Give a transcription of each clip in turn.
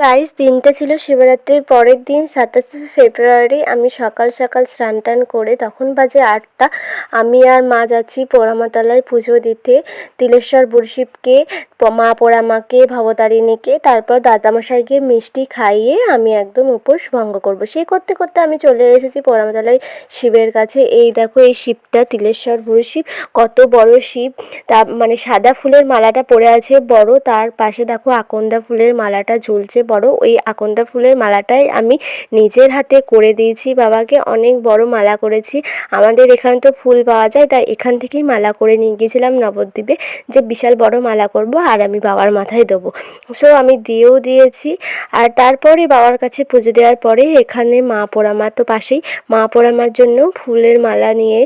Guys দিনটা ছিল শিবরাত্রির পরের দিন, সাতাশে ফেব্রুয়ারি। আমি সকাল সকাল স্নান টান করে তখন বাজে আটটা। আমি আর মা যাচ্ছি পোড়ামাতলায় পুজো দিতে। তিলেশ্বর বুড়শিবকে, মা পোড়ামাকে, ভবতারিণীকে, তারপর দাদামশাইকে মিষ্টি খাইয়ে আমি একদম উপোস ভঙ্গ করব। সেই করতে করতে আমি চলে এসেছি পোড়ামাতলায় শিবের কাছে। এই দেখো, এই শিবটা, তিলেশ্বর বুড়শিব, কত বড় শিব। তা মানে সাদা ফুলের মালাটা পড়ে আছে বড়। তার পাশে দেখো আকন্দা ফুলের মালাটা ঝুলছে বড় ওই আকন্দা ফুলের মালাটাই আমি নিজের হাতে করে দিয়েছি বাবাকে। অনেক বড় মালা করেছি। আমাদের এখানে তো ফুল পাওয়া যায়, তাই এখান থেকেই মালা করে নিয়ে গিয়েছিলাম নবদ্বীপে যে বিশাল বড় মালা করব আর আমি বাবার মাথায় দেবো। সো আমি দিয়েও দিয়েছি। আর তারপরে বাবার কাছে পুজো দেওয়ার পরে এখানে মা পোড়ামা তো পাশেই, মা পোড়ামার জন্য ফুলের মালা নিয়ে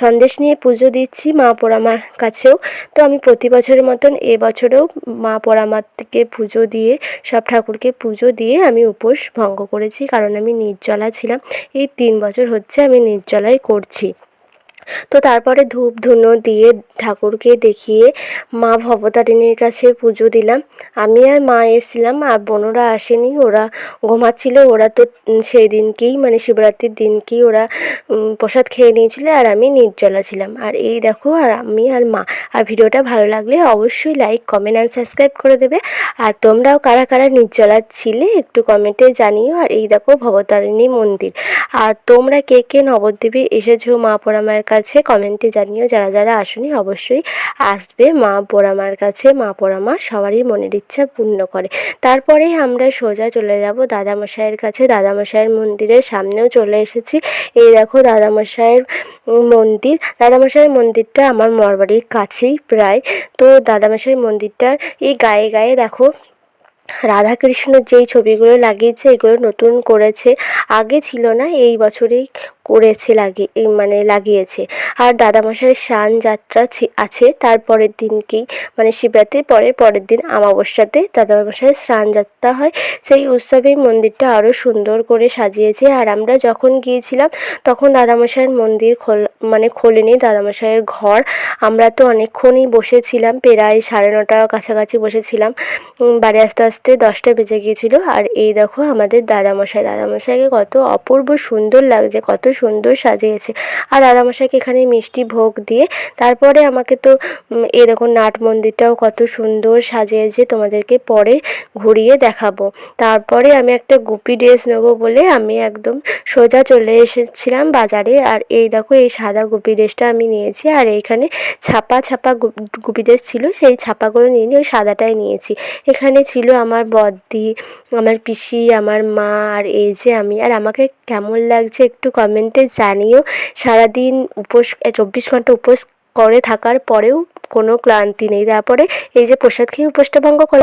সন্দেশ নিয়ে পুজো দিচ্ছি মা পোড়ামার কাছেও। তো আমি প্রতি বছরের মতন এবছরেও মা পোড়ামাকে পুজো দিয়ে সব ঠাকুরকে পুজো দিয়ে আমি উপোস ভঙ্গ করেছি, কারণ আমি নির্জলা ছিলাম। এই তিন বছর হচ্ছে আমি নির্জলাই করছি। তো তারপরে ধূপ ধুনো দিয়ে ঠাকুরকে দেখিয়ে মা ভবতারিণীর কাছে পুজো দিলাম। আমি আর মা এসেছিলাম আর বোনরা আসেনি, ওরা ঘুমাচ্ছিল। ওরা তো সেই দিনকেই মানে শিবরাত্রির দিনকেই ওরা প্রসাদ খেয়ে নিয়েছিল আর আমি নির্জলা ছিলাম। আর এই দেখো, আর আমি আর মা। আর ভিডিওটা ভালো লাগলে অবশ্যই লাইক কমেন্ট অ্যান্ড সাবস্ক্রাইব করে দেবে। আর তোমরাও কারা কারা নির্জলা ছিলে একটু কমেন্টে জানিও। আর এই দেখো ভবতারিণী মন্দির। আর তোমরা কে কে নবদ্বীপে এসেছ মা পোড়ামার কাছে কমেন্টে জানিও। যারা যারা আসনি, অবশ্যই আসবে। মা পোড়ামার কাছে, মা পোড়ামা সবারই মনের ইচ্ছা পূর্ণ করে। তারপরেই আমরা সোজা চলে যাব দাদামশাইয়ের কাছে। দাদামশাইয়ের মন্দিরের সামনেও চলে এসেছি। এই দেখো দাদামশাইয়ের মন্দির। দাদামশাইয়ের মন্দিরটা আমার মরবাড়ির কাছেই প্রায়। তো দাদামশাইয়ের মন্দিরটার এই গায়ে গায়ে দেখো রাধাকৃষ্ণ যেই ছবিগুলো লাগিয়েছে, এগুলো নতুন করেছে। আগে ছিল না, এই বছরেই করেছে লাগিয়ে মানে লাগিয়েছে। আর দাদামশাইয়ের স্নান যাত্রা আছে, তারপরের দিনকেই মানে শিবরাত্রির পরের পরের দিন আমাবস্যাতে দাদামশাইয়ের স্নান যাত্রা হয়। সেই উৎসবেই মন্দিরটা আরও সুন্দর করে সাজিয়েছে। আর আমরা যখন গিয়েছিলাম, তখন দাদামশাইয়ের মন্দির খোল মানে খোলেনি দাদামশাইয়ের ঘর। আমরা তো অনেকক্ষণই বসেছিলাম, প্রায় সাড়ে নটার কাছাকাছি বসেছিলাম। বাড়ি আসতে আসতে দশটা বেজে গিয়েছিল। আর এই দেখো আমাদের দাদামশাই দাদামশাইকে কত অপূর্ব সুন্দর লাগছে, কত সুন্দর সাজিয়েছে। আর দাদামশাইকে এখানে মিষ্টি ভোগ দিয়ে তারপরে আমাকে তো এই দেখো নাট মন্দিরটাও কত সুন্দর সাজিয়েছে, তোমাদেরকে পরে ঘুরিয়ে দেখাবো। তারপরে আমি একটা গুপি ড্রেস নেব বলে আমি একদম সোজা চলে এসেছিলাম বাজারে। আর এই দেখো, এই সাদা গুপি ড্রেসটা আমি নিয়েছি আর এইখানে ছাপা ছাপা গুপি ড্রেস ছিল, সেই ছাপাগুলো নিয়ে নিয়ে ওই সাদাটাই নিয়েছি। এখানে ছিল আমার বদ্দি, আমার পিসি, আমার মা, আর এই যে আমি। আর আমাকে কেমন লাগছে একটু কমেন্টে জানিও, সারাদিন উপোস চব্বিশ ঘণ্টা উপোস করে থাকার পরেও কোনো ক্লান্তি নেই। তারপরে এই যে প্রসাদ খেয়ে উপোসটা ভঙ্গ করে।